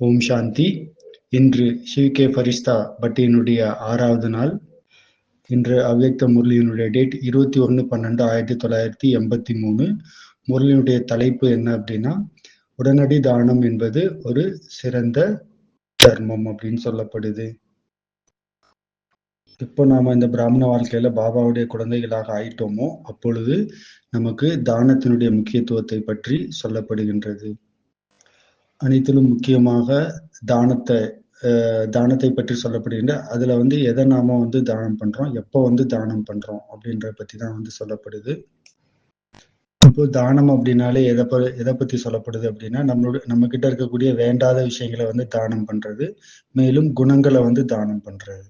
ஓம் சாந்தி. இன்று சிவிகே ஃபரிஸ்தா பட்டியினுடைய ஆறாவது நாள். இன்று அவ்யக்த முரளியினுடைய டேட் இருபத்தி ஒன்று பன்னெண்டு ஆயிரத்தி தொள்ளாயிரத்தி எண்பத்தி மூணு. முரளியினுடைய தலைப்பு என்ன அப்படின்னா உடனடி தானம் என்பது ஒரு சிறந்த தர்மம் அப்படின்னு சொல்லப்படுது. இப்போ நாம இந்த பிராமண வாழ்க்கையில பாபாவுடைய குழந்தைகளாக ஆயிட்டோமோ அப்பொழுது நமக்கு தானத்தினுடைய முக்கியத்துவத்தை பற்றி சொல்லப்படுகின்றது. அனைத்திலும் முக்கியமாக தானத்தை தானத்தை பற்றி சொல்லப்படுகின்ற அதுல வந்து எதை நாம வந்து தானம் பண்றோம் எப்போ வந்து தானம் பண்றோம் அப்படின்றத பத்தி தான் வந்து சொல்லப்படுது. இப்போ தானம் அப்படின்னாலே எதை ப எதை பத்தி சொல்லப்படுது அப்படின்னா நம்மளோட நம்ம கிட்ட இருக்கக்கூடிய வேண்டாத விஷயங்களை வந்து தானம் பண்றது மேலும் குணங்களை வந்து தானம் பண்றது.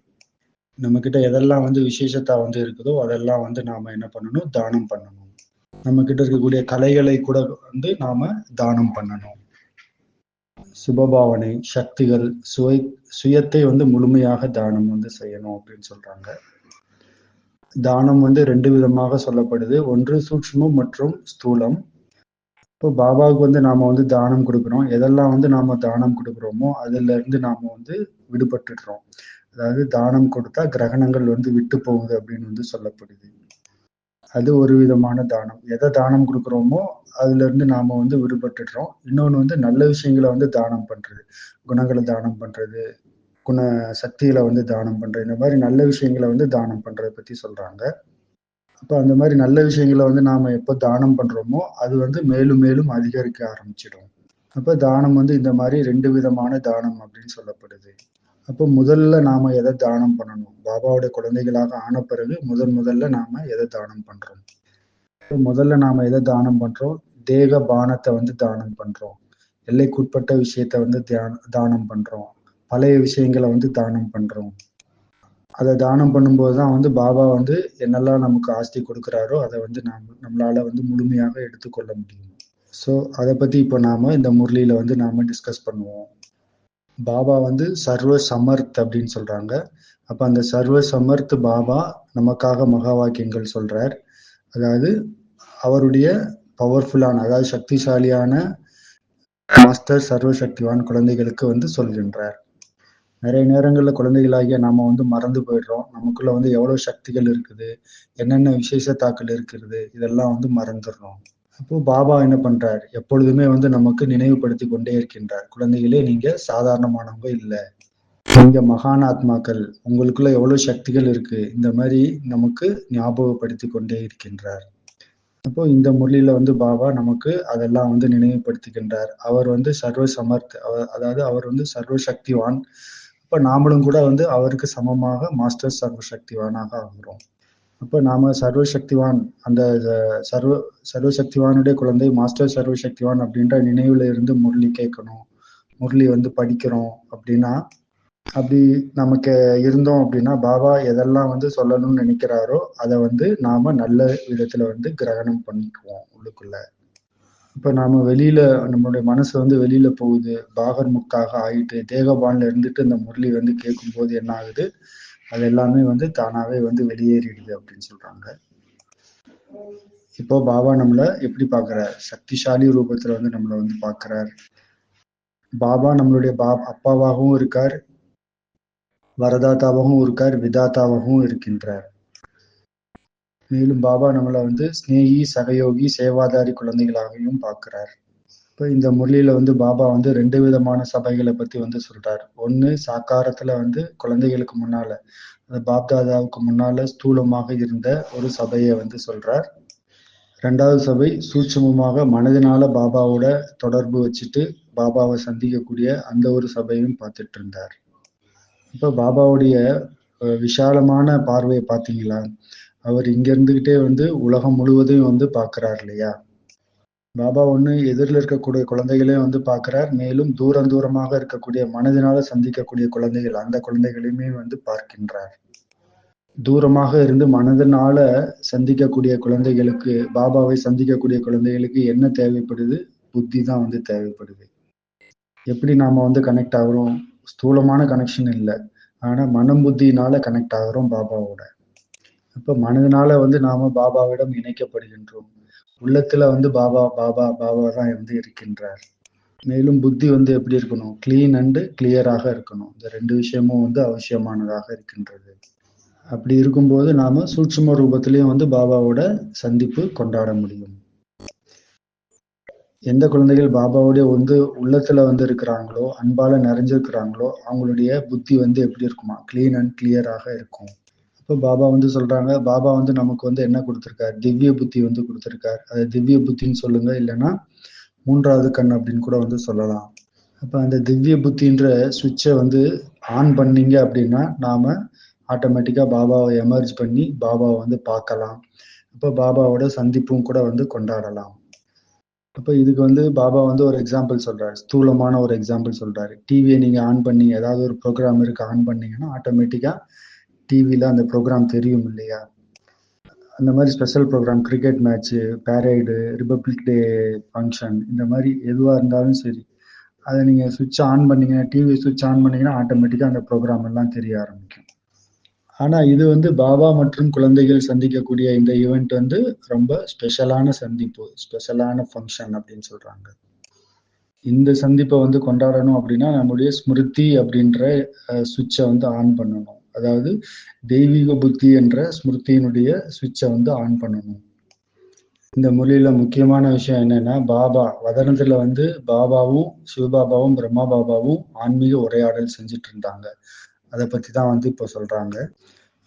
நம்ம கிட்ட எதெல்லாம் வந்து விசேஷத்தா வந்து இருக்குதோ அதெல்லாம் வந்து நாம என்ன பண்ணணும்? தானம் பண்ணணும். நம்ம கிட்ட இருக்கக்கூடிய கலைகளை கூட வந்து நாம தானம் பண்ணணும். சுபபாவனை சக்திகள் சுவை சுயத்தை வந்து முழுமையாக தானம் வந்து செய்யணும் அப்படின்னு சொல்றாங்க. தானம் வந்து ரெண்டு விதமாக சொல்லப்படுது. ஒன்று சூட்சமம் மற்றும் ஸ்தூலம். இப்போ பாபாவுக்கு வந்து நாம வந்து தானம் கொடுக்குறோம். எதெல்லாம் வந்து நாம தானம் கொடுக்குறோமோ அதுல இருந்து நாம வந்து விடுபட்டுடுறோம். அதாவது தானம் கொடுத்தா கிரகணங்கள் வந்து விட்டு போகுது அப்படின்னு வந்து சொல்லப்படுது. அது ஒரு விதமான தானம். எதை தானம் கொடுக்குறோமோ அதுல இருந்து நாம வந்து விடுபட்டுடுறோம். இன்னொன்று வந்து நல்ல விஷயங்களை வந்து தானம் பண்றது. குணங்களை தானம் பண்றது. குண சக்திகளை வந்து தானம் பண்றது. இந்த மாதிரி நல்ல விஷயங்களை வந்து தானம் பண்றதை பத்தி சொல்றாங்க. அப்போ அந்த மாதிரி நல்ல விஷயங்களை வந்து நாம எப்போ தானம் பண்றோமோ அது வந்து மேலும் மேலும் அதிகரிக்க ஆரம்பிச்சிடும். அப்போ தானம் வந்து இந்த மாதிரி ரெண்டு விதமான தானம் அப்படின்னு சொல்லப்படுது. அப்போ முதல்ல நாம எதை தானம் பண்ணணும்? பாபாவோட குழந்தைகளாக ஆன பிறகு முதன் முதல்ல நாம எதை தானம் பண்றோம்? முதல்ல நாம எதை தானம் பண்றோம்? தேக பானத்தை வந்து தானம் பண்றோம். எல்லைக்குட்பட்ட விஷயத்த வந்து தானம் பண்றோம். பழைய விஷயங்களை வந்து தானம் பண்றோம். அதை தானம் பண்ணும்போது தான் வந்து பாபா வந்து என்னெல்லாம் நமக்கு ஆஸ்தி கொடுக்குறாரோ அதை வந்து நாம் நம்மளால வந்து முழுமையாக எடுத்துக்கொள்ள முடியும். ஸோ அதை பத்தி இப்போ நாம இந்த முரளியில வந்து நாம டிஸ்கஸ் பண்ணுவோம். பாபா வந்து சர்வ சமர்த் அப்படின்னு சொல்றாங்க. அப்ப அந்த சர்வ சமர்த் பாபா நமக்காக மகா வாக்கியங்கள் சொல்றார். அதாவது அவருடைய பவர்ஃபுல்லான அதாவது சக்திசாலியான மாஸ்டர் சர்வ சக்திவான் குழந்தைகளுக்கு வந்து சொல்கின்றார். நிறைய நேரங்களில் குழந்தைகளாகிய நாம வந்து மறந்து போயிடுறோம். நமக்குள்ள வந்து எவ்வளவு சக்திகள் இருக்குது என்னென்ன விசேஷ தாக்கல் இருக்கிறது இதெல்லாம் வந்து மறந்துடுறோம். அப்போ பாபா என்ன பண்றார்? எப்பொழுதுமே வந்து நமக்கு நினைவுபடுத்தி கொண்டே இருக்கின்றார். குழந்தைகளே நீங்க சாதாரணமானவங்க இல்லை. நீங்க மகான் ஆத்மாக்கள். உங்களுக்குள்ள எவ்வளவு சக்திகள் இருக்கு? இந்த மாதிரி நமக்கு ஞாபகப்படுத்தி கொண்டே இருக்கின்றார். அப்போ இந்த மொழியில வந்து பாபா நமக்கு அதெல்லாம் வந்து நினைவுபடுத்துகின்றார். அவர் வந்து சர்வ சமர்த் அதாவது அவர் வந்து சர்வ சக்திவான் இப்ப நாமளும் கூட வந்து அவருக்கு சமமாக மாஸ்டர் சர்வ சக்திவானாக ஆகிறோம். அப்போ நாம சர்வசக்திவான் அந்த சர்வ சர்வசக்திவானுடைய குழந்தை மாஸ்டர் சர்வசக்திவான் அப்படின்ற நினைவுல இருந்து முரளி கேட்கணும். முரளி வந்து படிக்கிறோம் அப்படின்னா அப்படி நமக்கு இருந்தோம் அப்படின்னா பாபா எதெல்லாம் வந்து சொல்லணும்னு நினைக்கிறாரோ அதை வந்து நாம நல்ல விதத்துல வந்து கிரகணம் பண்ணிக்குவோம் உள்ளுக்குள்ள. இப்ப நாம வெளியில நம்மளுடைய மனசு வந்து வெளியில போகுது. பாகர் முக்தாக ஆயிட்டு தேகபான்ல இருந்துட்டு இந்த முரளி வந்து கேட்கும் போது என்ன ஆகுது? அது எல்லாமே வந்து தானாவே வந்து வெளியேறிடுது அப்படின்னு சொல்றாங்க. இப்போ பாபா நம்மளை எப்படி பாக்குறார்? சக்திசாலி ரூபத்துல வந்து நம்மளை வந்து பாக்குறார். பாபா நம்மளுடைய பா அப்பாவாகவும் இருக்கார். வரதாத்தாவாகவும் இருக்கார் விதாத்தாவாகவும் இருக்கின்றார். மேலும் பாபா நம்மளை வந்து சிநேகி சகயோகி சேவாதாரி குழந்தைகளாகவும் பார்க்கிறார் இப்போ இந்த முரளியில வந்து பாபா வந்து ரெண்டு விதமான சபைகளை பத்தி வந்து சொல்றார். ஒன்னு சாக்காரத்துல வந்து குழந்தைகளுக்கு முன்னால அந்த பாப்தாதாவுக்கு முன்னால ஸ்தூலமாக இருந்த ஒரு சபையை வந்து சொல்றார். ரெண்டாவது சபை சூட்சமமாக மனதினால பாபாவோட தொடர்பு வச்சுட்டு பாபாவை சந்திக்கக்கூடிய அந்த ஒரு சபையும் பார்த்துட்டு இருந்தார். இப்போ பாபாவுடைய விஷாலமான பார்வையை பார்த்தீங்களா? அவர் இங்க இருந்துகிட்டே வந்து உலகம் முழுவதையும் வந்து பாக்குறார் இல்லையா? பாபா ஒண்ணு எதிரில் இருக்கக்கூடிய குழந்தைகளையும் வந்து பார்க்கிறார். மேலும் தூரம் தூரமாக இருக்கக்கூடிய மனதினால சந்திக்கக்கூடிய குழந்தைகள் அந்த குழந்தைகளையுமே வந்து பார்க்கின்றார். தூரமாக இருந்து மனதினால சந்திக்கக்கூடிய குழந்தைகளுக்கு பாபாவை சந்திக்கக்கூடிய குழந்தைகளுக்கு என்ன தேவைப்படுது? புத்தி தான் வந்து தேவைப்படுது. எப்படி நாம வந்து கனெக்ட் ஆகுறோம்? ஸ்தூலமான கனெக்ஷன் இல்லை. ஆனா மனம் புத்தினால கனெக்ட் ஆகுறோம் பாபாவோட. அப்ப மனதினால வந்து நாம பாபாவிடம் இணைக்கப்படுகின்றோம். உள்ளத்துல வந்து பாபா பாபா பாபா தான் வந்து இருக்கின்றார். மேலும் புத்தி வந்து எப்படி இருக்கணும்? கிளீன் அண்டு கிளியராக இருக்கணும். இந்த ரெண்டு விஷயமும் வந்து அவசியமானதாக இருக்கின்றது. அப்படி இருக்கும்போது நாம சூட்சும ரூபத்திலையும் வந்து பாபாவோட சந்திப்பு கொண்டாட முடியும். எந்த குழந்தைகள் பாபாவுடைய வந்து உள்ளத்துல வந்து இருக்கிறாங்களோ அன்பால நிறைஞ்சிருக்கிறாங்களோ அவங்களுடைய புத்தி வந்து எப்படி இருக்குமா? கிளீன் அண்ட் கிளியராக இருக்கும். இப்போ பாபா வந்து சொல்றாங்க பாபா வந்து நமக்கு வந்து என்ன கொடுத்துருக்காரு? திவ்ய புத்தி வந்து கொடுத்துருக்காரு. அது திவ்ய புத்தின்னு சொல்லுங்க இல்லைன்னா மூன்றாவது கண் அப்படின்னு கூட வந்து சொல்லலாம். அப்போ அந்த திவ்ய புத்தின்ற சுவிட்சை வந்து ஆன் பண்ணீங்க அப்படின்னா நாம ஆட்டோமேட்டிக்காக பாபாவை எமர்ஜ் பண்ணி பாபாவை வந்து பார்க்கலாம். அப்போ பாபாவோட சந்திப்பும் கூட வந்து கொண்டாடலாம். அப்போ இதுக்கு வந்து பாபா வந்து ஒரு எக்ஸாம்பிள் சொல்றாரு. ஸ்தூலமான ஒரு எக்ஸாம்பிள் சொல்றாரு. டிவியை நீங்க ஆன் பண்ணி ஏதாவது ஒரு ப்ரோக்ராம் இருக்கு ஆன் பண்ணீங்கன்னா ஆட்டோமேட்டிக்கா டிவியில் அந்த ப்ரோக்ராம் தெரியும் இல்லையா? அந்த மாதிரி special programme cricket match parade republic day function இந்த மாதிரி எதுவாக இருந்தாலும் சரி அதை நீங்கள் சுவிட்ச் ஆன் பண்ணிங்கன்னா டிவி சுவிட்ச் ஆன் பண்ணீங்கன்னா ஆட்டோமேட்டிக்காக அந்த ப்ரோக்ராம் எல்லாம் தெரிய ஆரம்பிக்கும். ஆனால் இது வந்து பாபா மற்றும் குழந்தைகள் சந்திக்கக்கூடிய இந்த ஈவெண்ட் வந்து ரொம்ப ஸ்பெஷலான சந்திப்பு ஸ்பெஷலான ஃபங்க்ஷன் அப்படின்னு சொல்கிறாங்க இந்த சந்திப்பை வந்து கொண்டாடணும் அப்படின்னா நம்முடைய ஸ்மிருதி அப்படின்ற சுவிட்சை வந்து ஆன் பண்ணணும். அதாவது தெய்வீக புத்தி என்ற ஸ்மிருதியினுடைய சுவிட்சை வந்து ஆன் பண்ணணும். இந்த மொழியில முக்கியமான விஷயம் என்னன்னா பாபா வதனத்துல வந்து பாபாவும் சிவபாபாவும் பிரம்மா பாபாவும் ஆன்மீக உரையாடல் செஞ்சுட்டு இருந்தாங்க. அதை பத்தி தான் வந்து இப்போ சொல்றாங்க.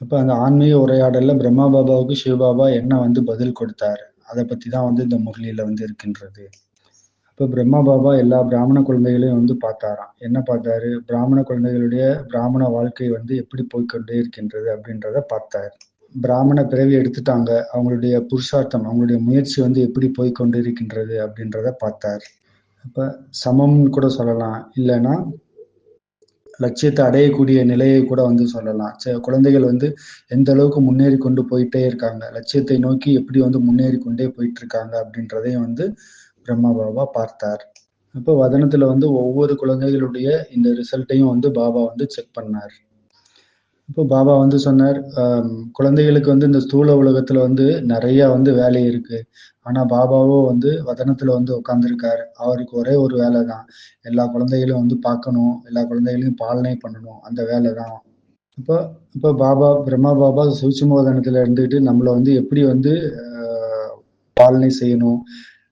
அப்ப அந்த ஆன்மீக உரையாடல்ல பிரம்மா பாபாவுக்கு சிவபாபா என்ன வந்து பதில் கொடுத்தாரு? அதை பத்தி தான் வந்து இந்த முரளியில வந்து இருக்கின்றது. இப்போ பிரம்மா பாபா எல்லா பிராமண குழந்தைகளையும் வந்து பார்த்தாராம். என்ன பார்த்தாரு? பிராமண குழந்தைகளுடைய பிராமண வாழ்க்கை வந்து எப்படி போய்கொண்டே இருக்கின்றது அப்படின்றத பார்த்தார். பிராமண பிறவி எடுத்துட்டாங்க. அவங்களுடைய புருஷார்த்தம் அவங்களுடைய முயற்சி வந்து எப்படி போய்கொண்டு இருக்கின்றது அப்படின்றத பார்த்தார். இப்போ சமம்னு கூட சொல்லலாம். இல்லைன்னா லட்சியத்தை அடையக்கூடிய நிலையை கூட வந்து சொல்லலாம். குழந்தைகள் வந்து எந்த அளவுக்கு முன்னேறி கொண்டு போயிட்டே இருக்காங்க லட்சியத்தை நோக்கி எப்படி வந்து முன்னேறி கொண்டே போயிட்டு இருக்காங்க அப்படின்றதையும் வந்து பிரம்மா பாபா பார்த்தார். அப்போ வதனத்துல வந்து ஒவ்வொரு குழந்தைகளுடைய இந்த ரிசல்ட்டையும் வந்து பாபா வந்து செக் பண்ணார். இப்போ பாபா வந்து சொன்னார் குழந்தைகளுக்கு வந்து இந்த ஸ்தூல உலகத்துல வந்து நிறைய வந்து வேலை இருக்கு. ஆனா பாபாவோ வந்து வதனத்துல வந்து உட்காந்துருக்காரு அவருக்கு ஒரே ஒரு வேலை தான். எல்லா குழந்தைகளையும் வந்து பார்க்கணும். எல்லா குழந்தைகளையும் பாலனை பண்ணணும். அந்த வேலை தான். இப்போ இப்போ பாபா பிரம்மா பாபா சூட்சும இருந்துக்கிட்டு இருந்துட்டு நம்மளை வந்து எப்படி வந்து பாலனை செய்யணும்?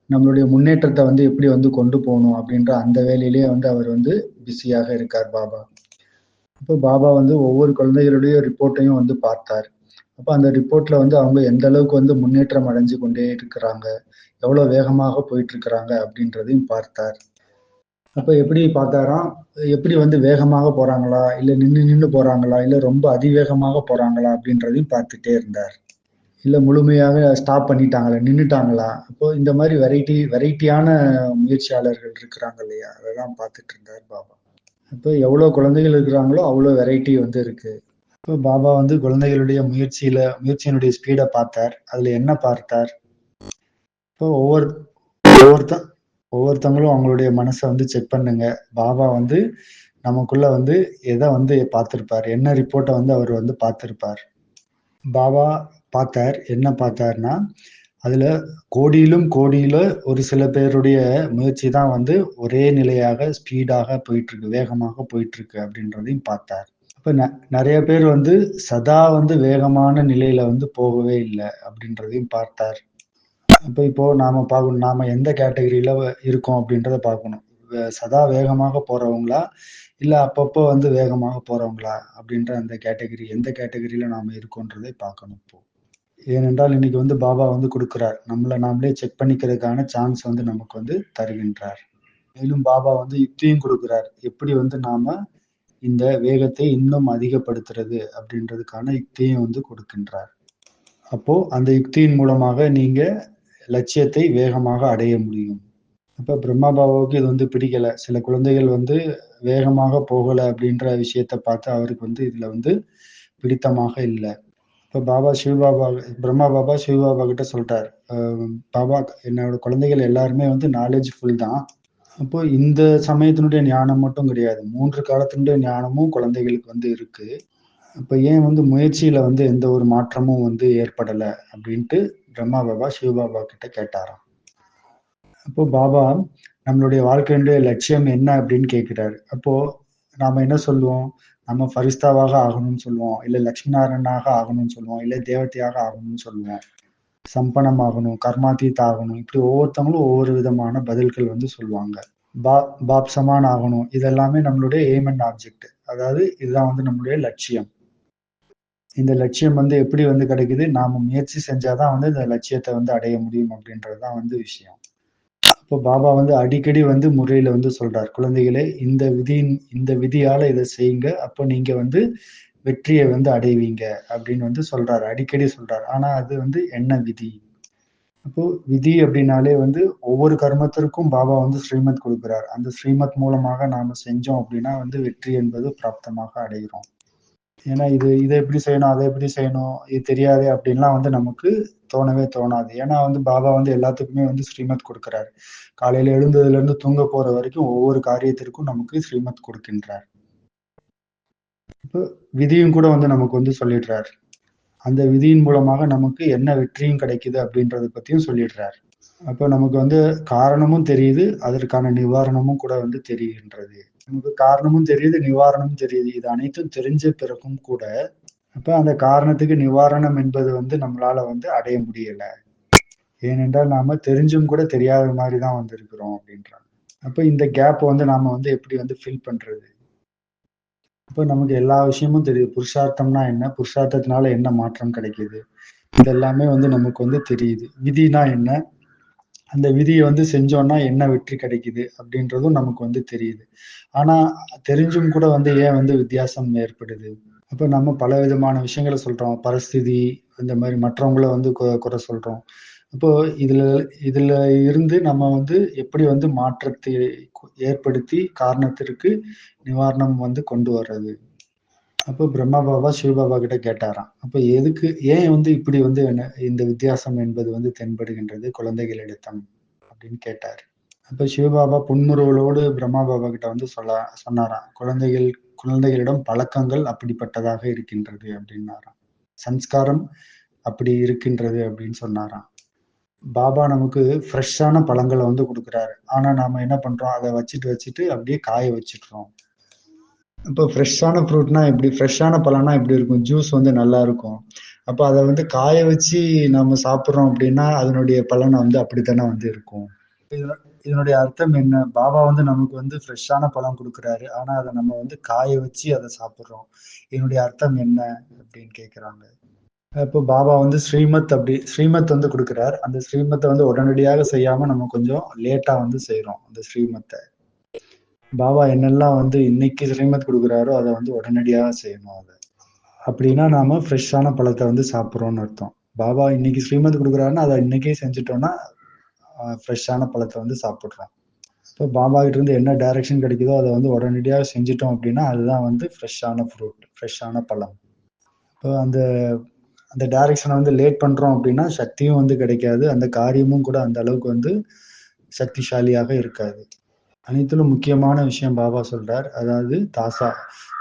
நம்மளுடைய முன்னேற்றத்தை வந்து எப்படி வந்து கொண்டு போகணும் அப்படின்ற அந்த வேலையிலேயே வந்து அவர் வந்து பிஸியாக இருக்கார் பாபா. இப்போ பாபா வந்து ஒவ்வொரு குழந்தைகளுடைய ரிப்போர்ட்டையும் வந்து பார்த்தார். அப்போ அந்த ரிப்போர்ட்ல வந்து அவங்க எந்த அளவுக்கு வந்து முன்னேற்றம் அடைஞ்சு கொண்டே இருக்கிறாங்க எவ்வளோ வேகமாக போயிட்டு இருக்கிறாங்க அப்படின்றதையும் பார்த்தார். அப்போ எப்படி பார்த்தாராம் எப்படி வந்து வேகமாக போறாங்களா இல்லை நின்று நின்று போறாங்களா இல்லை ரொம்ப அதிவேகமாக போறாங்களா அப்படின்றதையும் பார்த்துட்டே இருந்தார். இல்லை முழுமையாக ஸ்டாப் பண்ணிட்டாங்களா நின்றுட்டாங்களா அப்போ இந்த மாதிரி வெரைட்டி வெரைட்டியான முயற்சியாளர்கள் இருக்கிறாங்க இல்லையா? அதெல்லாம் பார்த்துட்டு இருந்தார் பாபா. இப்போ எவ்வளோ குழந்தைகள் இருக்கிறாங்களோ அவ்வளோ வெரைட்டி வந்து இருக்கு. இப்போ பாபா வந்து குழந்தைகளுடைய முயற்சியில முயற்சியினுடைய ஸ்பீடை பார்த்தார். அதுல என்ன பார்த்தார்? இப்போ ஒவ்வொரு ஒவ்வொருத்த ஒவ்வொருத்தவங்களும் அவங்களுடைய மனசை வந்து செக் பண்ணுங்க. பாபா வந்து நமக்குள்ள வந்து எதை வந்து பார்த்திருப்பார்? என்ன ரிப்போர்ட்டை வந்து அவர் வந்து பார்த்திருப்பார்? பாபா பார்த்தார். என்ன பார்த்தார்னா அதுல கோடியிலும் கோடியில ஒரு சில பேருடைய முயற்சி தான் வந்து ஒரே நிலையாக ஸ்பீடாக போயிட்டு இருக்கு வேகமாக போயிட்டு இருக்கு அப்படின்றதையும் பார்த்தார். அப்ப நிறைய பேர் வந்து சதா வந்து வேகமான நிலையில வந்து போகவே இல்லை அப்படின்றதையும் பார்த்தார். அப்ப இப்போ நாம பார்க்கணும் நாம எந்த கேட்டகரியில இருக்கோம் அப்படின்றத பார்க்கணும். சதா வேகமாக போறவங்களா இல்ல அப்பப்போ வந்து வேகமாக போறவங்களா அப்படின்ற அந்த கேட்டகரி எந்த கேட்டகரியில நாம இருக்கோன்றதை பார்க்கணும் இப்போ. ஏனென்றால் இன்னைக்கு வந்து பாபா வந்து கொடுக்குறார். நம்மளை நாமளே செக் பண்ணிக்கிறதுக்கான சான்ஸ் வந்து நமக்கு வந்து தருகின்றார். மேலும் பாபா வந்து யுக்தியும் கொடுக்குறார். எப்படி வந்து நாம இந்த வேகத்தை இன்னும் அதிகப்படுத்துறது அப்படின்றதுக்கான யுக்தியும் வந்து கொடுக்கின்றார். அப்போ அந்த யுக்தியின் மூலமாக நீங்க லட்சியத்தை வேகமாக அடைய முடியும். அப்ப பிரம்மா பாபாவுக்கு இது வந்து பிடிக்கல. சில குழந்தைகள் வந்து வேகமாக போகல அப்படின்ற விஷயத்த பார்த்து அவருக்கு வந்து இதுல வந்து பிடித்தமாக இல்லை. இப்போ பாபா சிவபாபா பிரம்மா பாபா சிவபாபா கிட்ட சொல்லிட்டார். பாபா என்னோட குழந்தைகள் எல்லாருமே வந்து நாலேஜ்ஃபுல் தான். அப்போ இந்த சமயத்தினுடைய ஞானம் மட்டும் கிடையாது. மூன்று காலத்தினுடைய ஞானமும் குழந்தைகளுக்கு வந்து இருக்கு. இப்போ ஏன் வந்து முயற்சியில வந்து எந்த ஒரு மாற்றமும் வந்து ஏற்படலை அப்படின்ட்டு பிரம்மா பாபா சிவபாபா கிட்ட கேட்டாராம். அப்போ பாபா நம்மளுடைய வாழ்க்கையினுடைய லட்சியம் என்ன அப்படின்னு கேட்கிறாரு. அப்போ நாம என்ன சொல்லுவோம்? நம்ம ஃபரிஸ்தாவாக ஆகணும்னு சொல்லுவோம். இல்லை லக்ஷ்மி நாராயணாக ஆகணும்னு சொல்லுவோம். இல்லை தேவதையாக ஆகணும்னு சொல்லுவோம். சம்பனம் ஆகணும் கர்மாதீத் ஆகணும் இப்படி ஒவ்வொருத்தவங்களும் ஒவ்வொரு விதமான பதில்கள் வந்து சொல்லுவாங்க. பா பாப் சமான் ஆகணும். இதெல்லாமே நம்மளுடைய எய்ம் அண்ட் ஆப்ஜெக்ட் அதாவது இதுதான் வந்து நம்மளுடைய லட்சியம். இந்த லட்சியம் வந்து எப்படி வந்து கிடைக்குது? நாம முயற்சி செஞ்சாதான் வந்து இந்த லட்சியத்தை வந்து அடைய முடியும் அப்படின்றது தான் வந்து விஷயம். இப்போ பாபா வந்து அடிக்கடி வந்து முறையில வந்து சொல்றார் குழந்தைகளே இந்த விதியின் இந்த விதியால இதை செய்யுங்க. அப்போ நீங்க வந்து வெற்றியை வந்து அடைவீங்க. அப்படின்னு வந்து சொல்றாரு அடிக்கடி சொல்றாரு. ஆனா அது வந்து என்ன விதி? அப்போ விதி அப்படின்னாலே வந்து ஒவ்வொரு கர்மத்திற்கும் பாபா வந்து ஸ்ரீமத் கொடுக்கிறார். அந்த ஸ்ரீமத் மூலமாக நாம செஞ்சோம் அப்படின்னா வந்து வெற்றி என்பது பிராப்தமாக அடைகிறோம். ஏன்னா இது இதை எப்படி செய்யணும் அதை எப்படி செய்யணும் இது தெரியாது அப்படின்லாம் வந்து நமக்கு தோணவே தோணாது. ஏன்னா வந்து பாபா வந்து எல்லாத்துக்குமே வந்து ஸ்ரீமத் கொடுக்குறாரு. காலையில எழுந்ததுல இருந்து தூங்க போற வரைக்கும் ஒவ்வொரு காரியத்திற்கும் நமக்கு ஸ்ரீமத் கொடுக்கின்றார். இப்போ விதியும் கூட வந்து நமக்கு வந்து சொல்லிடுறார். அந்த விதியின் மூலமாக நமக்கு என்ன வெற்றியும் கிடைக்குது அப்படின்றத பத்தியும் சொல்லிடுறார். அப்போ நமக்கு வந்து காரணமும் தெரியுது அதற்கான நிவாரணமும் கூட வந்து தெரிகின்றது. நமக்கு காரணமும் தெரியுது நிவாரணமும் தெரியுது. இது அனைத்தும் தெரிஞ்ச பிறகும் கூட அப்ப அந்த காரணத்துக்கு நிவாரணம் என்பது வந்து நம்மளால வந்து அடைய முடியல. ஏனென்றால் நாம தெரிஞ்சும் கூட தெரியாத மாதிரி தான் வந்திருக்கிறோம் அப்படின்றாங்க. அப்ப இந்த கேப் வந்து நாம வந்து எப்படி வந்து ஃபில் பண்றது? அப்ப நமக்கு எல்லா விஷயமும் தெரியுது. புருஷார்த்தம்னா என்ன? புருஷார்த்தத்தினால என்ன மாற்றம் கிடைக்குது? இதெல்லாமே வந்து நமக்கு வந்து தெரியுது. விதினா என்ன? அந்த விதியை வந்து செஞ்சோம்னா என்ன வெற்றி கிடைக்குது அப்படின்றதும் நமக்கு வந்து தெரியுது. ஆனா தெரிஞ்சும் கூட வந்து ஏன் வந்து வித்தியாசம் ஏற்படுது? அப்ப நம்ம பல விதமான விஷயங்களை சொல்றோம். பரிஸ்திதி இந்த மாதிரி மற்றவங்கள வந்து குறை சொல்றோம். இப்போ இதுல இதுல இருந்து நம்ம வந்து எப்படி வந்து மாற்றத்தை ஏற்படுத்தி காரணத்திற்கு நிவாரணம் வந்து கொண்டு வர்றது? அப்போ பிரம்மா பாபா சிவபாபா கிட்ட கேட்டாராம். அப்போ எதுக்கு ஏன் வந்து இப்படி வந்து இந்த வித்தியாசம் என்பது வந்து தென்படுகின்றது குழந்தைகளிடத்தம் அப்படின்னு கேட்டார். அப்போ சிவபாபா புன்முறுவலோடு பிரம்மா பாபா கிட்ட வந்து சொல்ல சொன்னாராம். குழந்தைகள் குழந்தைகளிடம் பழக்கங்கள் அப்படிப்பட்டதாக இருக்கின்றது அப்படின்னாராம். சம்ஸ்காரம் அப்படி இருக்கின்றது அப்படின்னு சொன்னாராம். பாபா நமக்கு ஃப்ரெஷ்ஷான பழங்களை வந்து கொடுக்குறாரு. ஆனால் நாம என்ன பண்றோம்? அதை வச்சுட்டு வச்சுட்டு அப்படியே காய வச்சுட்டுறோம். இப்போ ஃப்ரெஷ்ஷான ஃப்ரூட்னா எப்படி ஃப்ரெஷ்ஷான பழம்னா எப்படி இருக்கும்? ஜூஸ் வந்து நல்லா இருக்கும். அப்போ அதை வந்து காய வச்சு நம்ம சாப்பிட்றோம் அப்படின்னா அதனுடைய பலனை வந்து அப்படித்தானே வந்து இருக்கும். இதனுடைய அர்த்தம் என்ன? பாபா வந்து நமக்கு வந்து ஃப்ரெஷ்ஷான பழம் கொடுக்குறாரு. ஆனால் அதை நம்ம வந்து காய வச்சு அதை சாப்பிட்றோம். இதனுடைய அர்த்தம் என்ன அப்படின்னு கேட்குறாங்க இப்போ பாபா வந்து ஸ்ரீமத் அப்படி ஸ்ரீமத் வந்து கொடுக்குறார். அந்த ஸ்ரீமத்தை வந்து உடனடியாக செய்யாமல் நம்ம கொஞ்சம் லேட்டாக வந்து செய்கிறோம் அந்த ஸ்ரீமத்தை. பாபா என்னெல்லாம் வந்து இன்னைக்கு ஸ்ரீமத் கொடுக்குறாரோ அதை வந்து உடனடியாக செய்யணும் அதை. அப்படின்னா நாம ஃப்ரெஷ்ஷான பழத்தை வந்து சாப்பிட்றோம்னு அர்த்தம். பாபா இன்னைக்கு ஸ்ரீமத் கொடுக்குறாருன்னா அதை இன்னைக்கே செஞ்சுட்டோம்னா ஃப்ரெஷ்ஷான பழத்தை வந்து சாப்பிட்றோம். இப்போ பாபா கிட்ட இருந்து என்ன டைரக்ஷன் கிடைக்குதோ அதை வந்து உடனடியாக செஞ்சுட்டோம் அப்படின்னா அதுதான் வந்து ஃப்ரெஷ்ஷான ஃப்ரூட் ஃப்ரெஷ்ஷான பழம். இப்போ அந்த அந்த டைரக்ஷனை வந்து லேட் பண்ணுறோம் அப்படின்னா சக்தியும் வந்து கிடைக்காது. அந்த காரியமும் கூட அந்த அளவுக்கு வந்து சக்திசாலியாக இருக்காது. அனைத்திலும் முக்கியமான விஷயம் பாபா சொல்றார். அதாவது தாசா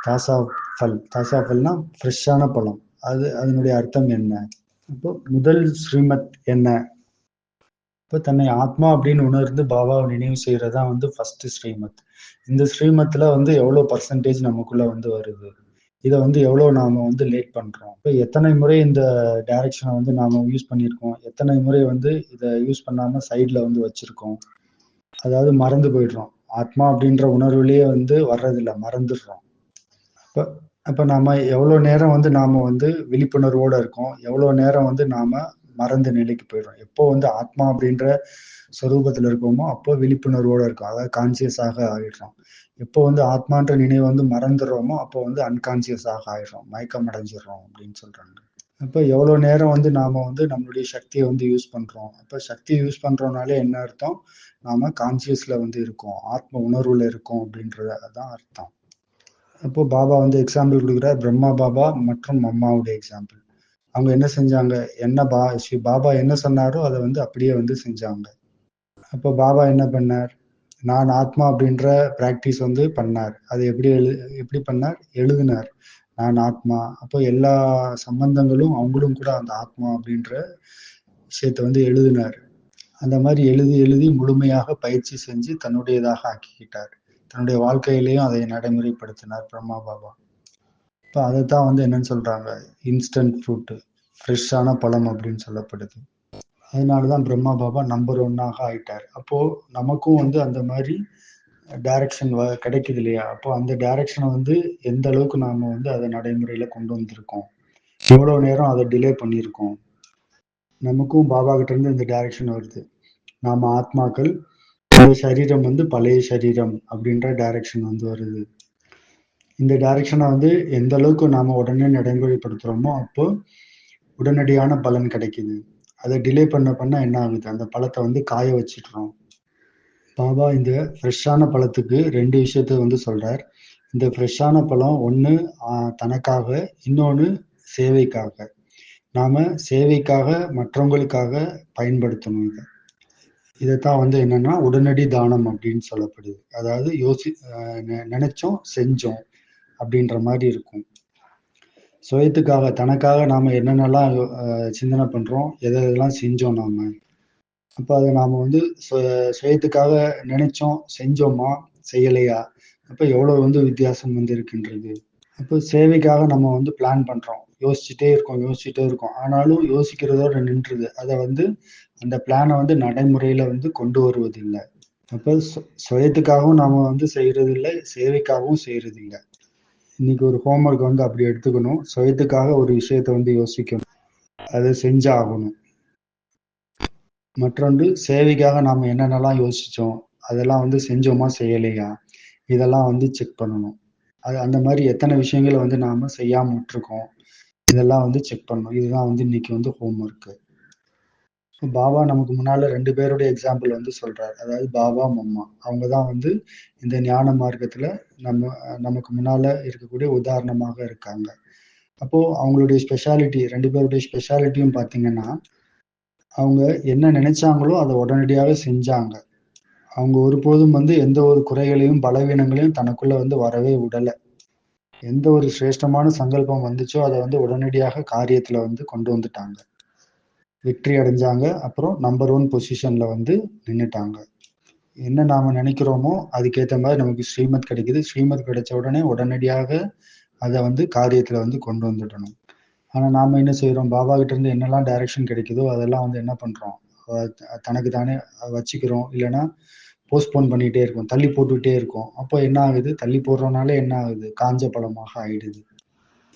தாசா ஃபல் தாசா ஃபல்னா ஃப்ரெஷ்ஷான பழம். அது அதனுடைய அர்த்தம் என்ன? இப்போ முதல் ஸ்ரீமத் என்ன? இப்போ தன்னை ஆத்மா அப்படின்னு உணர்ந்து பாபாவை நினைவு செய்யறதா வந்து ஃபர்ஸ்ட் ஸ்ரீமத். இந்த ஸ்ரீமத்தில் வந்து எவ்வளோ பர்சன்டேஜ் நமக்குள்ள வந்து வருது? இதை வந்து எவ்வளோ நாம வந்து லேட் பண்றோம்? இப்போ எத்தனை முறை இந்த டைரக்ஷனை வந்து நாம யூஸ் பண்ணியிருக்கோம்? எத்தனை முறை வந்து இதை யூஸ் பண்ணாம சைட்ல வந்து வச்சிருக்கோம்? அதாவது மறந்து போயிடுறோம். ஆத்மா அப்படின்ற உணர்வுலேயே வந்து வர்றதில்ல மறந்துடுறோம். அப்போ அப்போ நாம் எவ்வளோ நேரம் வந்து நாம் வந்து விழிப்புணர்வோடு இருக்கோம் எவ்வளோ நேரம் வந்து நாம் மறந்து நிலைக்கு போயிடுறோம். எப்போ வந்து ஆத்மா அப்படின்ற ஸ்வரூபத்தில் இருக்கோமோ அப்போ விழிப்புணர்வோடு இருக்கும். அதாவது கான்சியஸாக ஆகிடுறோம் எப்போ வந்து ஆத்மான்ற நினைவை வந்து மறந்துடுறோமோ அப்போ வந்து அன்கான்சியஸாக ஆகிடுறோம் மயக்கம் அடைஞ்சிடுறோம் அப்படின்னு சொல்கிறாங்க அப்போ எவ்வளோ நேரம் வந்து நாம் வந்து நம்மளுடைய சக்தியை வந்து யூஸ் பண்ணுறோம் அப்போ சக்தி யூஸ் பண்ணுறோனாலே என்ன அர்த்தம்? நாம் கான்சியஸில் வந்து இருக்கோம். ஆத்ம உணர்வில் இருக்கோம் அப்படின்றது தான் அர்த்தம். அப்போ பாபா வந்து எக்ஸாம்பிள் கொடுக்குறார். பிரம்மா பாபா மற்றும் அம்மாவுடைய எக்ஸாம்பிள் அவங்க என்ன செஞ்சாங்க? என்ன பா ஸ்ரீ பாபா என்ன சொன்னாரோ அதை வந்து அப்படியே வந்து செஞ்சாங்க. அப்போ பாபா என்ன பண்ணார்? நான் ஆத்மா அப்படின்ற ப்ராக்டிஸ் வந்து பண்ணார். அது எப்படி எழு எப்படி பண்ணார்? எழுதினார். நான் ஆத்மா. அப்போ எல்லா சம்பந்தங்களும் அவங்களும் கூட அந்த ஆத்மா அப்படின்ற விஷயத்தை வந்து எழுதினார். அந்த மாதிரி எழுதி எழுதி முழுமையாக பயிற்சி செஞ்சு தன்னுடையதாக ஆக்கிக்கிட்டார். தன்னுடைய வாழ்க்கையிலையும் அதை நடைமுறைப்படுத்தினார் பிரம்மா பாபா. இப்போ அதை தான் வந்து என்னன்னு சொல்றாங்க? இன்ஸ்டன்ட் ஃப்ரூட்டு ஃப்ரெஷ்ஷான பழம் அப்படின்னு சொல்லப்படுது. அதனால தான் பிரம்மா பாபா நம்பர் ஒன்னாக ஆயிட்டார். அப்போ நமக்கும் வந்து அந்த மாதிரி டைரக்ஷன் கிடைக்குது இல்லையா அப்போ அந்த டைரக்ஷனை வந்து எந்த அளவுக்கு நாம வந்து அதை நடைமுறையில கொண்டு வந்திருக்கோம்? எவ்வளவு நேரம் அதை டிலே பண்ணியிருக்கோம்? நமக்கும் பாபா கிட்ட இருந்து இந்த டைரக்ஷன் வருது. நாம ஆத்மாக்கள் இந்த சரீரம் வந்து பழைய சரீரம் அப்படின்ற டைரக்ஷன் வந்து வருது. இந்த டைரக்ஷனை வந்து எந்த அளவுக்கு நாம உடனே நடைமுறைப்படுத்துறோமோ அப்போ உடனடியான பலன் கிடைக்குது. அதை டிலே பண்ண பண்ண என்ன ஆகுது? அந்த பழத்தை வந்து காய வச்சிடுறோம். பாபா இந்த ஃப்ரெஷ்ஷான பழத்துக்கு ரெண்டு விஷயத்த வந்து சொல்றார். இந்த ஃப்ரெஷ்ஷான பழம் ஒன்று தனக்காக இன்னொன்று சேவைக்காக. நாம சேவைக்காக மற்றவங்களுக்காக பயன்படுத்தணும் இதை. இதைத்தான் வந்து என்னன்னா உடனடி தானம் அப்படின்னு சொல்லப்படுது. அதாவது யோசி நினைச்சோம் செஞ்சோம் அப்படின்ற மாதிரி இருக்கும். சுயத்துக்காக தனக்காக நாம என்னென்னலாம் சிந்தனை பண்றோம் எதை எதெல்லாம் செஞ்சோம் நாம அப்போ அதை நாம் வந்து சுயத்துக்காக நினைச்சோம் செஞ்சோமா செய்யலையா? அப்போ எவ்வளோ வந்து வித்தியாசம் வந்து இருக்கின்றது? அப்போ சேவைக்காக நம்ம வந்து பிளான் பண்ணுறோம் யோசிச்சுட்டே இருக்கோம் யோசிச்சுட்டே இருக்கோம். ஆனாலும் யோசிக்கிறதோட நின்றுது. அதை வந்து அந்த பிளானை வந்து நடைமுறையில் வந்து கொண்டு வருவது இல்லை சுயத்துக்காகவும் நாம் வந்து செய்கிறது இல்லை சேவைக்காகவும் செய்கிறது இல்லை இன்னைக்கு ஒரு ஹோம்ஒர்க் வந்து அப்படி எடுத்துக்கணும். சுயத்துக்காக ஒரு விஷயத்த வந்து யோசிக்கணும். அதை செஞ்சாகணும். மற்றொன்று சேவைக்காக நாம் என்னென்னலாம் யோசித்தோம் அதெல்லாம் வந்து செஞ்சோமா செய்யலையா? இதெல்லாம் வந்து செக் பண்ணணும். அது அந்த மாதிரி எத்தனை விஷயங்களை வந்து நாம் செய்யாமல் விட்டுருக்கோம் இதெல்லாம் வந்து செக் பண்ணணும். இதுதான் வந்து இன்னைக்கு வந்து ஹோம் ஒர்க்கு பாபா நமக்கு முன்னால் ரெண்டு பேருடைய எக்ஸாம்பிள் வந்து சொல்கிறார் அதாவது பாபா மம்மா. அவங்க தான் வந்து இந்த ஞான மார்க்கத்தில் நம்ம நமக்கு முன்னால் இருக்கக்கூடிய உதாரணமாக இருக்காங்க. அப்போது அவங்களுடைய ஸ்பெஷாலிட்டி ரெண்டு பேருடைய ஸ்பெஷாலிட்டியும் பார்த்தீங்கன்னா அவங்க என்ன நினைச்சாங்களோ அதை உடனடியாக செஞ்சாங்க. அவங்க ஒருபோதும் வந்து எந்த ஒரு குறைகளையும் பலவீனங்களையும் தனக்குள்ள வந்து வரவே விடலை. எந்த ஒரு சிரேஷ்டமான சங்கல்பம் வந்துச்சோ அதை வந்து உடனடியாக காரியத்துல வந்து கொண்டு வந்துட்டாங்க. வெற்றி அடைஞ்சாங்க. அப்புறம் நம்பர் ஒன் பொசிஷன்ல வந்து நின்றுட்டாங்க என்ன நாம நினைக்கிறோமோ அதுக்கேற்ற மாதிரி நமக்கு ஸ்ரீமத் கிடைக்குது. ஸ்ரீமத் கிடைச்ச உடனே உடனடியாக அதை வந்து காரியத்துல வந்து கொண்டு வந்துடணும். ஆனால் நாம் என்ன செய்கிறோம் பாபா கிட்ட இருந்து என்னெல்லாம் டைரக்ஷன் கிடைக்குதோ அதெல்லாம் வந்து என்ன பண்ணுறோம் தனக்கு தானே வச்சுக்கிறோம். இல்லைன்னா போஸ்ட்போன் பண்ணிகிட்டே இருக்கோம். தள்ளி போட்டுக்கிட்டே இருக்கோம். அப்போ என்ன ஆகுது? தள்ளி போடுறதுனால என்ன ஆகுது? காஞ்ச பழமாக ஆயிடுது.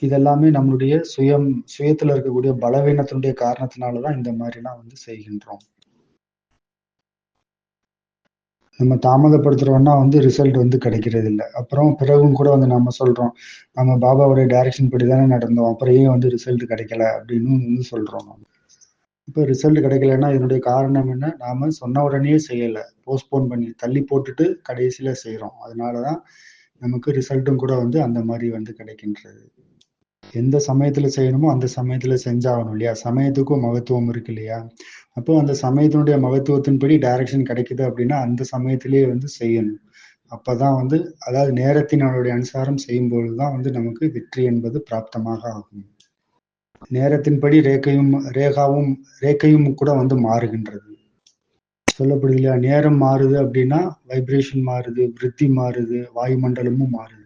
இதெல்லாமே நம்மளுடைய சுயம் சுயத்தில் இருக்கக்கூடிய பலவீனத்தினுடைய காரணத்தினாலதான் இந்த மாதிரிலாம் வந்து செய்கின்றோம். நம்ம தாமதப்படுத்துறோம்னா வந்து ரிசல்ட் வந்து கிடைக்கிறது இல்லை அப்புறம் பிறகும் கூட வந்து நம்ம சொல்றோம் நம்ம பாபாவுடைய டைரக்ஷன் படி தானே நடந்தோம் அப்புறம் ஏன் வந்து ரிசல்ட் கிடைக்கல அப்படின்னு வந்து சொல்றோம் நம்ம இப்போ ரிசல்ட் கிடைக்கலன்னா இதனுடைய காரணம் என்ன? நாம சொன்ன உடனே செய்யலை போஸ்ட்போன் பண்ணி தள்ளி போட்டுட்டு கடைசியில செய்யறோம் அதனாலதான் நமக்கு ரிசல்ட்டும் கூட வந்து அந்த மாதிரி வந்து கிடைக்கின்றது. எந்த சமயத்துல செய்யணுமோ அந்த சமயத்துல செஞ்சாகணும் இல்லையா? சமயத்துக்கும் மகத்துவம் இருக்கு இல்லையா? அப்போ அந்த சமயத்தினுடைய மகத்துவத்தின்படி டைரக்ஷன் கிடைக்குது அப்படின்னா அந்த சமயத்திலேயே வந்து செய்யணும். அப்பதான் வந்து அதாவது நேரத்தினுடைய அனுசாரம் செய்யும் பொழுதுதான் வந்து நமக்கு வெற்றி என்பது பிராப்தமாக ஆகும். நேரத்தின்படி ரேகையும் ரேகாவும் ரேகையும் கூட வந்து மாறுகின்றது. சொல்லப்படுது இல்லையா நேரம் மாறுது அப்படின்னா வைப்ரேஷன் மாறுது விருத்தி மாறுது வாயுமண்டலமும் மாறுது.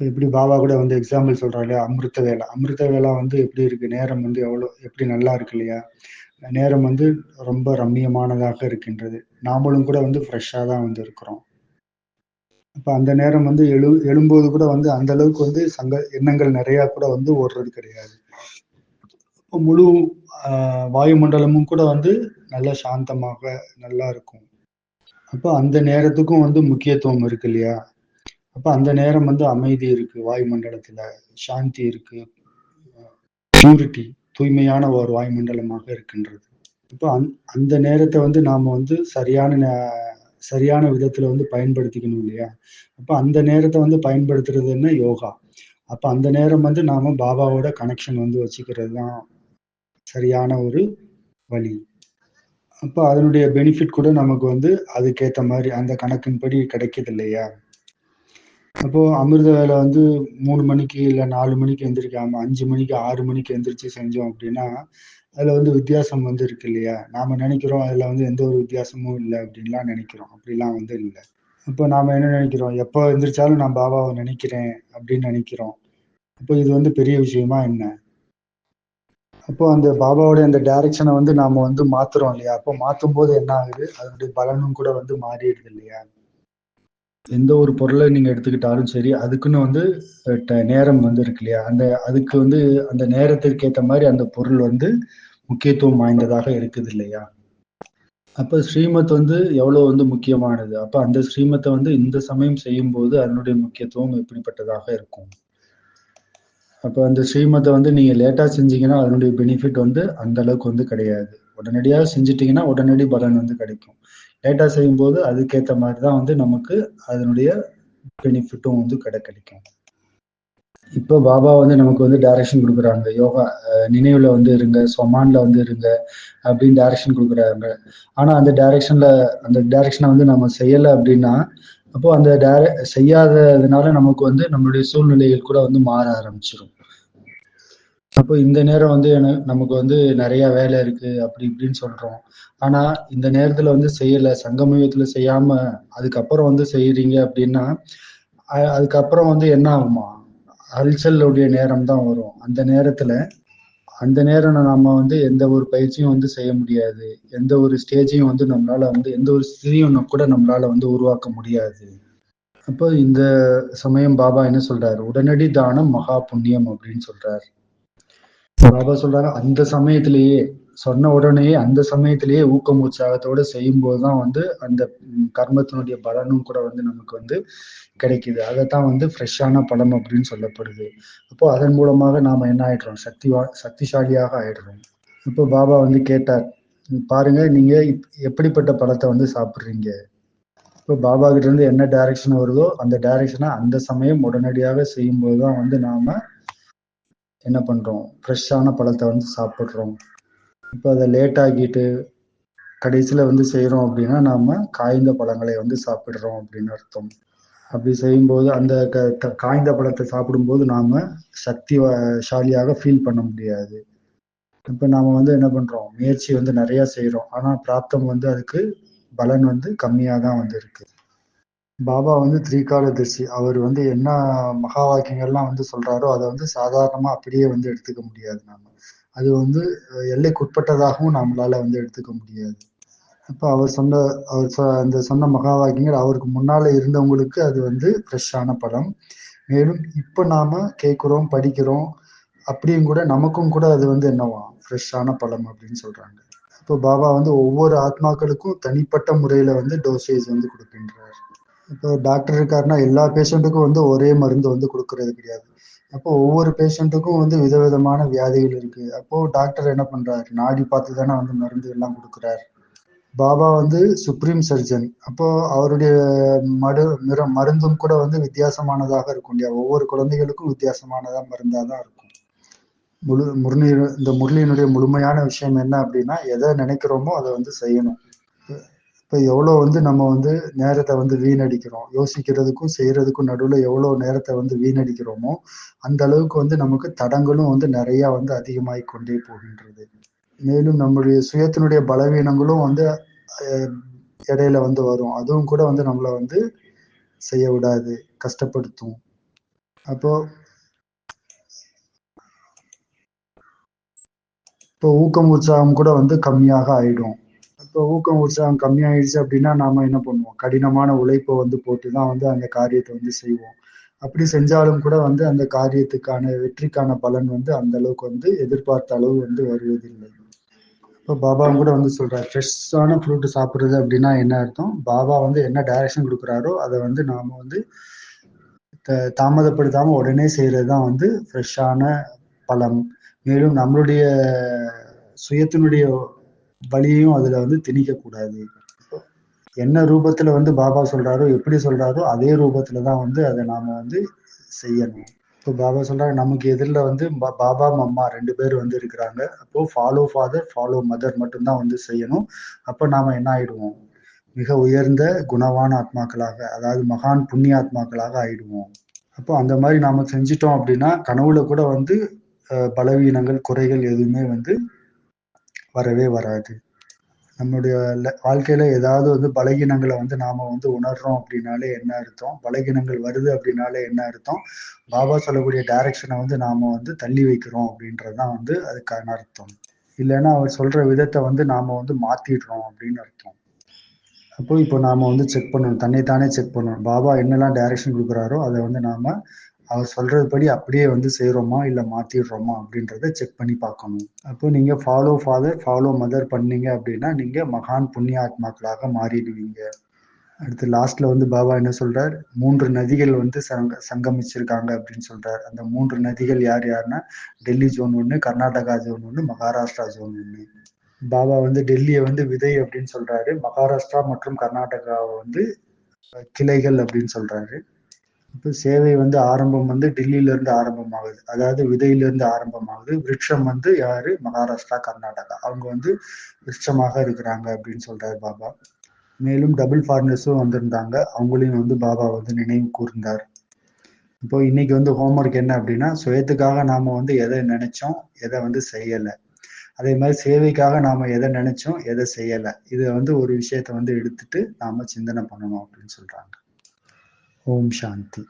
எப்படி பாபா கூட வந்து எக்ஸாம்பிள் சொல்றாரு அமிர்த வேலை அமிர்த வேலை வந்து எப்படி இருக்கு? நேரம் வந்து எவ்வளோ எப்படி நல்லா இருக்கு இல்லையா? நேரம் வந்து ரொம்ப ரம்மியமானதாக இருக்கின்றது. நாமளும் கூட வந்து ஃப்ரெஷ்ஷாக தான் வந்து இருக்கிறோம். அப்போ அந்த நேரம் வந்து எழு எழும்போது கூட வந்து அந்த அளவுக்கு வந்து சங்க எண்ணங்கள் நிறையா கூட வந்து ஓடுறது கிடையாது. இப்போ முழு வாயுமண்டலமும் கூட வந்து நல்லா சாந்தமாக நல்லா இருக்கும். அப்போ அந்த நேரத்துக்கும் வந்து முக்கியத்துவம் இருக்கு இல்லையா? அப்போ அந்த நேரம் வந்து அமைதி இருக்கு வாயுமண்டலத்தில். சாந்தி இருக்கு பியூரிட்டி தூய்மையான ஒரு வாயுமண்டலமாக இருக்கின்றது. இப்போ அந் அந்த நேரத்தை வந்து நாம் வந்து சரியான சரியான விதத்தில் வந்து பயன்படுத்திக்கணும் இல்லையா? அப்போ அந்த நேரத்தை வந்து பயன்படுத்துறது என்ன? யோகா. அப்போ அந்த நேரம் வந்து நாம் பாபாவோட கனெக்ஷன் வந்து வச்சுக்கிறது தான் சரியான ஒரு வழி. அப்போ அதனுடைய பெனிஃபிட் கூட நமக்கு வந்து அதுக்கேற்ற மாதிரி அந்த கணக்கின்படி கிடைக்கிது இல்லையா? அப்போ அமிர்த வேலை வந்து மூணு மணிக்கு இல்லை நாலு மணிக்கு எந்திரிக்காம அஞ்சு மணிக்கு ஆறு மணிக்கு எந்திரிச்சு செஞ்சோம் அப்படின்னா அதுல வந்து வித்தியாசம் வந்து இருக்கு இல்லையா? நாம நினைக்கிறோம் அதுல வந்து எந்த ஒரு வித்தியாசமும் இல்லை அப்படின்லாம் நினைக்கிறோம். அப்படிலாம் வந்து இல்லை. இப்போ நாம என்ன நினைக்கிறோம்? எப்போ எந்திரிச்சாலும் நான் பாபாவை நினைக்கிறேன் அப்படின்னு நினைக்கிறோம். அப்போ இது வந்து பெரிய விஷயமா என்ன? அப்போ அந்த பாபாவுடைய அந்த டைரக்ஷனை வந்து நாம வந்து மாத்துறோம் இல்லையா? அப்போ மாத்தும் போது என்ன ஆகுது? அதனுடைய பலனும் கூட வந்து மாறிடுது இல்லையா? எந்த ஒரு பொருளை நீங்க எடுத்துக்கிட்டாலும் சரி அதுக்குன்னு வந்து நேரம் வந்து இருக்கு இல்லையா? அந்த அதுக்கு வந்து அந்த நேரத்திற்கு ஏற்ற மாதிரி அந்த பொருள் வந்து முக்கியத்துவம் வாய்ந்ததாக இருக்குது இல்லையா? அப்ப ஸ்ரீமத் வந்து எவ்வளவு வந்து முக்கியமானது? அப்ப அந்த ஸ்ரீமத்தை வந்து இந்த சமயம் செய்யும் போது அதனுடைய முக்கியத்துவம் எப்படிப்பட்டதாக இருக்கும்? அப்ப அந்த ஸ்ரீமத்தை வந்து நீங்க லேட்டா செஞ்சீங்கன்னா அதனுடைய பெனிஃபிட் வந்து அந்த அளவுக்கு வந்து கிடையாது. உடனடியாக செஞ்சிட்டிங்கன்னா உடனடி பலன் வந்து கிடைக்கும். லேட்டாக செய்யும் போது அதுக்கேற்ற மாதிரி தான் வந்து நமக்கு அதனுடைய பெனிஃபிட்டும் வந்து கிடை கிடைக்கும் இப்போ பாபா வந்து நமக்கு வந்து டைரக்ஷன் கொடுக்குறாங்க. யோகா நினைவுல வந்து இருங்க சொமான்ல வந்து இருங்க அப்படின்னு டைரக்ஷன் கொடுக்குறாங்க. ஆனா அந்த டைரக்ஷன்ல அந்த டைரக்ஷனை வந்து நம்ம செய்யலை அப்படின்னா அப்போ அந்த டைர செய்யாததுனால நமக்கு வந்து நம்மளுடைய சூழ்நிலைகள் கூட வந்து மாற ஆரம்பிச்சிடும் அப்போ இந்த நேரம் வந்து நமக்கு வந்து நிறைய வேலை இருக்கு அப்படி இப்படின்னு சொல்றோம். ஆனா இந்த நேரத்துல வந்து செய்யல சங்கமயத்துல செய்யாம அதுக்கப்புறம் வந்து செய்யறீங்க அப்படின்னா அதுக்கப்புறம் வந்து என்ன ஆகுமா? அல்சலுடைய நேரம் தான் வரும். அந்த நேரத்துல அந்த நேரம் நம்ம வந்து எந்த ஒரு பயிற்சியும் வந்து செய்ய முடியாது. எந்த ஒரு ஸ்டேஜையும் வந்து நம்மளால வந்து எந்த ஒரு ஸ்திரியும் கூட நம்மளால வந்து உருவாக்க முடியாது. அப்போ இந்த சமயம் பாபா என்ன சொல்றாரு? உடனடி தானம் மகா புண்ணியம் அப்படின்னு சொல்றாரு. பாபா சொல்றாரு அந்த சமயத்திலேயே சொன்ன உடனே அந்த சமயத்திலேயே ஊக்கம் உற்சாகத்தோட செய்யும் போதுதான் வந்து அந்த கர்மத்தினுடைய பலனும் கூட வந்து நமக்கு வந்து கிடைக்குது. அதைத்தான் வந்து ஃப்ரெஷ்ஷான பழம் அப்படின்னு சொல்லப்படுது. அப்போ அதன் மூலமாக நாம என்ன ஆயிடுறோம்? சக்தி சக்திசாலியாக ஆயிடுறோம். இப்போ பாபா வந்து கேட்டார் பாருங்க நீங்க எப்படிப்பட்ட பழத்தை வந்து சாப்பிட்றீங்க? இப்போ பாபா கிட்ட இருந்து என்ன டைரக்ஷன் வருதோ அந்த டைரக்ஷனை அந்த சமயம் உடனடியாக செய்யும் போதுதான் வந்து நாம என்ன பண்ணுறோம் ஃப்ரெஷ்ஷான பழத்தை வந்து சாப்பிட்றோம். இப்போ அதை லேட் ஆகிட்டு கடைசியில் வந்து செய்கிறோம் அப்படின்னா நாம் காய்ந்த பழங்களை வந்து சாப்பிடுறோம் அப்படின்னு அர்த்தம். அப்படி செய்யும்போது அந்த க காய்ந்த பழத்தை சாப்பிடும்போது நாம் சக்தி சாலியாக ஃபீல் பண்ண முடியாது. இப்போ நாம் வந்து என்ன பண்ணுறோம் முயற்சி வந்து நிறையா செய்கிறோம் ஆனால் பிராப்தம் வந்து அதுக்கு பலன் வந்து கம்மியாக தான் வந்து இருக்குது பாபா வந்து திரிகாலதர்சி. அவர் வந்து என்ன மகா வாக்கியங்கள்லாம் வந்து சொல்றாரோ அதை வந்து சாதாரணமா அப்படியே வந்து எடுத்துக்க முடியாது நாம. அது வந்து எல்லைக்குட்பட்டதாகவும் நம்மளால வந்து எடுத்துக்க முடியாது. அப்போ அவர் சொன்ன அவர் அந்த சொன்ன மகா வாக்கியங்கள் அவருக்கு முன்னால இருந்தவங்களுக்கு அது வந்து ஃப்ரெஷ்ஷான படம் மேலும் இப்போ நாம கேட்குறோம் படிக்கிறோம் அப்படியும் கூட நமக்கும் கூட அது வந்து என்னவா? ஃப்ரெஷ்ஷான பழம் அப்படின்னு சொல்றாங்க. இப்போ பாபா வந்து ஒவ்வொரு ஆத்மாக்களுக்கும் தனிப்பட்ட முறையில வந்து டோசேஜ் வந்து கொடுக்கின்றார். இப்போ டாக்டர் இருக்காருன்னா எல்லா பேஷண்ட்டுக்கும் வந்து ஒரே மருந்து வந்து கொடுக்கறது கிடையாது. அப்போ ஒவ்வொரு பேஷண்ட்டுக்கும் வந்து விதவிதமான வியாதிகள் இருக்கு. அப்போ டாக்டர் என்ன பண்றாரு? நாடி பார்த்து தானே வந்து மருந்து எல்லாம் கொடுக்குறாரு. பாபா வந்து சுப்ரீம் சர்ஜன் அப்போ அவருடைய மடு மிர மருந்தும் கூட வந்து வித்தியாசமானதாக இருக்கும் இல்லையா? ஒவ்வொரு குழந்தைகளுக்கும் வித்தியாசமானதா மருந்தா தான் இருக்கும். முழு முரளி இந்த முரளியினுடைய முழுமையான விஷயம் என்ன அப்படின்னா எதை நினைக்கிறோமோ அதை வந்து செய்யணும். இப்போ எவ்வளோ வந்து நம்ம வந்து நேரத்தை வந்து வீணடிக்கிறோம்? யோசிக்கிறதுக்கும் செய்கிறதுக்கும் நடுவில் எவ்வளோ நேரத்தை வந்து வீணடிக்கிறோமோ அந்த அளவுக்கு வந்து நமக்கு தடங்களும் வந்து நிறையா வந்து அதிகமாகி கொண்டே போகின்றது. மேலும் நம்மளுடைய சுயத்தினுடைய பலவீனங்களும் வந்து இடையில வந்து வரும். அதுவும் கூட வந்து நம்மளை வந்து செய்ய விடாது கஷ்டப்படுத்தும். அப்போ இப்போ ஊக்கம் உற்சாகம் கூட வந்து கம்மியாக ஆயிடும். இப்போ ஊக்கம் உற்சாகம் கம்மியாயிடுச்சு அப்படின்னா நாம என்ன பண்ணுவோம்? கடினமான உழைப்பை வந்து போட்டு தான் வந்து அந்த காரியத்தை வந்து செய்வோம். அப்படி செஞ்சாலும் கூட வந்து அந்த காரியத்துக்கான வெற்றிக்கான பலன் வந்து அந்த அளவுக்கு வந்து எதிர்பார்த்த அளவு வந்து வருவதில்லை. இப்போ பாபாவும் கூட வந்து சொல்றாரு ஃப்ரெஷ்ஷான ஃப்ரூட் சாப்பிட்றது அப்படின்னா என்ன அர்த்தம்? பாபா வந்து என்ன டைரக்ஷன் கொடுக்குறாரோ அதை வந்து நாம வந்து தாமதப்படுத்தாம உடனே செய்யறது தான் வந்து ஃப்ரெஷ்ஷான பழம் மேலும் நம்மளுடைய சுயத்தினுடைய வழியையும் அதுல வந்து திணிக்கக்கூடாது. என்ன ரூபத்துல வந்து பாபா சொல்றாரோ எப்படி சொல்றாரோ அதே ரூபத்துல தான் வந்து அதை நாம வந்து செய்யணும். இப்போ பாபா சொல்றாரு நமக்கு எதிரில் வந்து பாபா மம்மா ரெண்டு பேர் வந்து இருக்கிறாங்க. அப்போ ஃபாலோ ஃபாதர் ஃபாலோ மதர் மட்டும்தான் வந்து செய்யணும். அப்போ நாம என்ன ஆயிடுவோம்? மிக உயர்ந்த குணவான ஆத்மாக்களாக அதாவது மகான் புண்ணிய ஆத்மாக்களாக ஆயிடுவோம். அப்போ அந்த மாதிரி நாம செஞ்சிட்டோம் அப்படின்னா கனவுல கூட வந்து பலவீனங்கள் குறைகள் எதுவுமே வந்து வரவே வராது. நம்மளுடைய வாழ்க்கையில் வாழ்க்கையில ஏதாவது வந்து பலகீனங்களை வந்து நாம வந்து உணர்றோம் அப்படின்னாலே என்ன அர்த்தம்? பலகீனங்கள் வருது அப்படின்னாலே என்ன அர்த்தம்? பாபா சொல்லக்கூடிய டைரக்ஷனை வந்து நாம வந்து தள்ளி வைக்கிறோம் அப்படின்றதுதான் வந்து அதுக்கான அர்த்தம். இல்லைன்னா அவர் சொல்ற விதத்தை வந்து நாம வந்து மாத்திடுறோம் அப்படின்னு அர்த்தம். அப்போ இப்போ நாம வந்து செக் பண்ணணும். தன்னைத்தானே செக் பண்ணணும். பாபா என்னெல்லாம் டைரக்ஷன் கொடுக்குறாரோ அதை வந்து நாம அவர் சொல்றதுபடி அப்படியே வந்து செய்கிறோமா இல்லை மாற்றிடுறோமா அப்படின்றத செக் பண்ணி பார்க்கணும். அப்போ நீங்கள் ஃபாலோ ஃபாதர் ஃபாலோ மதர் பண்ணீங்க அப்படின்னா நீங்கள் மகான் புண்ணிய ஆத்மாக்களாக மாறிடுவீங்க. அடுத்து லாஸ்ட்ல வந்து பாபா என்ன சொல்றார்? மூன்று நதிகள் வந்து சங்க சங்கமிச்சிருக்காங்க அப்படின்னு சொல்றார். அந்த மூன்று நதிகள் யார் யாருன்னா டெல்லி ஜோன் ஒன்று கர்நாடகா ஜோன் ஒன்று மகாராஷ்டிரா ஜோன் ஒன்று பாபா வந்து டெல்லியை வந்து விதை அப்படின்னு சொல்றாரு. மகாராஷ்டிரா மற்றும் கர்நாடகாவை வந்து கிளைகள் அப்படின்னு சொல்றாரு. இப்போ சேவை வந்து ஆரம்பம் வந்து டெல்லியிலேருந்து ஆரம்பமாகுது. அதாவது விதையிலேருந்து ஆரம்பமாகுது. விருட்சம் வந்து யார்? மகாராஷ்டிரா கர்நாடகா. அவங்க வந்து விருட்சமாக இருக்கிறாங்க அப்படின்னு சொல்கிறார் பாபா. மேலும் டபுள் ஃபார்னர்ஸும் வந்திருந்தாங்க. அவங்களையும் வந்து பாபா வந்து நினைவு கூர்ந்தார். இப்போ இன்னைக்கு வந்து ஹோம்ஒர்க் என்ன அப்படின்னா சுயத்துக்காக நாம் வந்து எதை நினைச்சோம் எதை வந்து செய்யலை. அதே மாதிரி சேவைக்காக நாம் எதை நினைச்சோம் எதை செய்யலை. இதை வந்து ஒரு விஷயத்த வந்து எடுத்துட்டு நாம் சிந்தனை பண்ணணும் அப்படின்னு சொல்கிறாங்க ஓம் சாந்தி